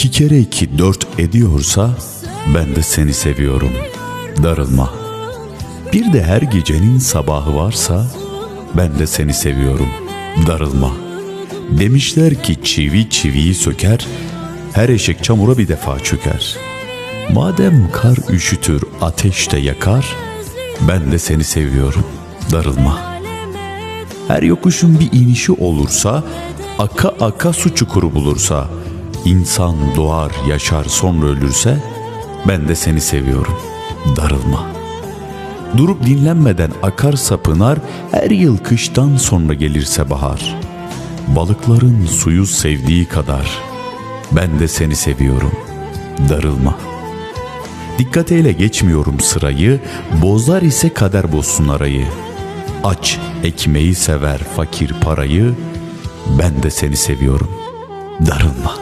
İki kere iki dört ediyorsa ben de seni seviyorum. Darılma. Bir de her gecenin sabahı varsa ben de seni seviyorum. Darılma. Demişler ki çivi çiviyi söker, her eşek çamura bir defa çöker. Madem kar üşütür, ateş de yakar, ben de seni seviyorum. Darılma. Her yokuşun bir inişi olursa, aka aka su çukuru bulursa, insan doğar, yaşar, sonra ölürse, ben de seni seviyorum. Darılma. Durup dinlenmeden akarsa pınar, her yıl kıştan sonra gelirse bahar. Balıkların suyu sevdiği kadar, ben de seni seviyorum. Darılma. Dikkat eyle geçmiyorum sırayı, bozar ise kader bozsun arayı. Aç ekmeği sever fakir parayı, ben de seni seviyorum. Darılma.''